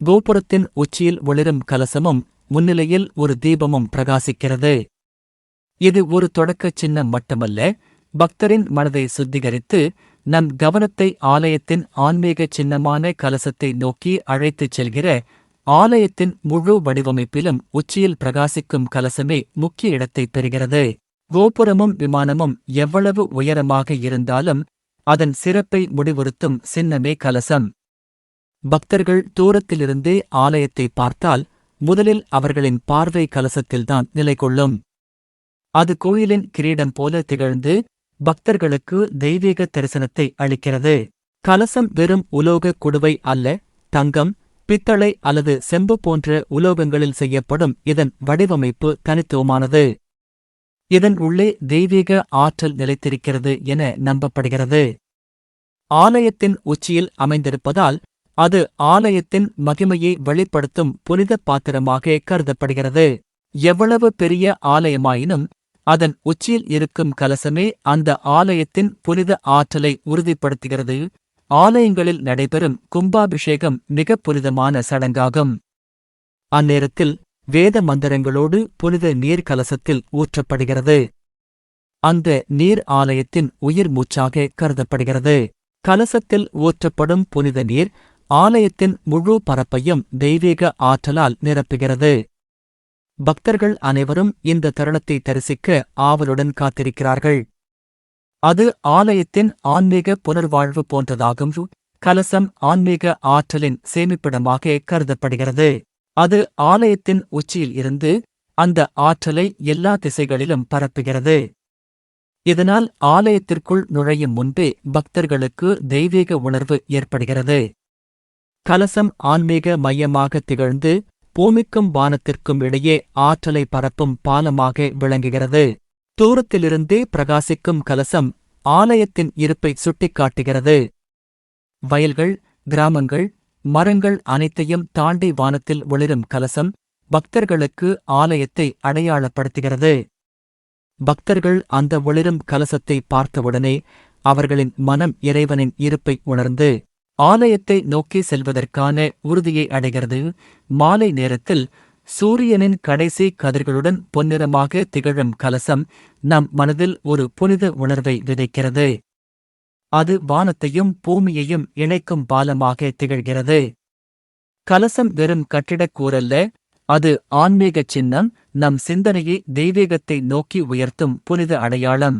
கோபுரத்தின் உச்சியில் ஒளிரும் கலசமும் முன்னிலையில் ஒரு தீபமும் பிரகாசிக்கிறது. இது ஒரு தொடக்கச் சின்னம் மட்டுமல்ல பக்தரின் மனதை சுத்திகரித்து நம் கவனத்தை ஆலயத்தின் ஆன்மீக சின்னமான கலசத்தை நோக்கி அழைத்துச் செல்கிற ஆலயத்தின் முழு வடிவமைப்பிலும் உச்சியில் பிரகாசிக்கும் கலசமே முக்கிய இடத்தை பெறுகிறது. கோபுரமும் விமானமும் எவ்வளவு உயரமாக இருந்தாலும் அதன் சிறப்பை முடிவுறுத்தும் சின்னமே கலசம். பக்தர்கள் தூரத்திலிருந்தே ஆலயத்தை பார்த்தால் முதலில் அவர்களின் பார்வை கலசத்தில்தான் நிலை கொள்ளும் அது கோயிலின் கிரீடம் போல திகழ்ந்து பக்தர்களுக்கு தெய்வீக தரிசனத்தை அளிக்கிறது. கலசம் வெறும் உலோக குடுவை அல்ல தங்கம் பித்தளை அல்லது செம்பு போன்ற உலோகங்களில் செய்யப்படும் இதன் வடிவமைப்பு தனித்துவமானது. இதன் உள்ளே தெய்வீக ஆற்றல் நிலைத்திருக்கிறது என நம்பப்படுகிறது. ஆலயத்தின் உச்சியில் அமைந்திருப்பதால் அது ஆலயத்தின் மகிமையை வெளிப்படுத்தும் புனித பாத்திரமாக கருதப்படுகிறது. எவ்வளவு பெரிய ஆலயமாயினும் அதன் உச்சியில் இருக்கும் கலசமே அந்த ஆலயத்தின் புனித ஆற்றலை உறுதிப்படுத்துகிறது. ஆலயங்களில் நடைபெறும் கும்பாபிஷேகம் மிக புனிதமான சடங்காகும். அந்நேரத்தில் வேத மந்திரங்களோடு புனித நீர் கலசத்தில் ஊற்றப்படுகிறது. அந்த நீர் ஆலயத்தின் உயிர் மூச்சாக கருதப்படுகிறது. கலசத்தில் ஊற்றப்படும் புனித நீர் ஆலயத்தின் முழு பரப்பையும் தெய்வீக ஆற்றலால் நிரப்புகிறது. பக்தர்கள் அனைவரும் இந்த தருணத்தை தரிசிக்க ஆவலுடன் காத்திருக்கிறார்கள். அது ஆலயத்தின் ஆன்மீக புனர்வாழ்வு போன்றதாகும். கலசம் ஆன்மீக ஆற்றலின் சேமிப்பிடமாக கருதப்படுகிறது. அது ஆலயத்தின் உச்சியில் இருந்து அந்த ஆற்றலை எல்லா திசைகளிலும் பரப்புகிறது. இதனால் ஆலயத்திற்குள் நுழையும் முன்பே பக்தர்களுக்கு தெய்வீக உணர்வு ஏற்படுகிறது. கலசம் ஆன்மீக மையமாக திகழ்ந்து பூமிக்கும் வானத்திற்கும் இடையே ஆற்றலை பரப்பும் பாலமாக விளங்குகிறது. தூரத்திலிருந்தே பிரகாசிக்கும் கலசம் ஆலயத்தின் இருப்பை சுட்டிக்காட்டுகிறது. வயல்கள் கிராமங்கள் மரங்கள் அனைத்தையும் தாண்டி வானத்தில் ஒளிரும் கலசம் பக்தர்களுக்கு ஆலயத்தை அடையாளப்படுத்துகிறது. பக்தர்கள் அந்த ஒளிரும் கலசத்தை பார்த்தவுடனே அவர்களின் மனம் இறைவனின் இருப்பை உணர்ந்து ஆலயத்தை நோக்கி செல்வதற்கான உறுதியை அடைகிறது. மாலை நேரத்தில் சூரியனின் கடைசி கதிர்களுடன் பொன்னிறமாக திகழும் கலசம் நம் மனதில் ஒரு புனித உணர்வை விதைக்கிறது. அது வானத்தையும் பூமியையும் இணைக்கும் பாலமாக திகழ்கிறது. கலசம் வெறும் கட்டிடக் கூறல்ல அது ஆன்மீகச் சின்னம் நம் சிந்தனையை தெய்வீகத்தை நோக்கி உயர்த்தும் புனித அடையாளம்.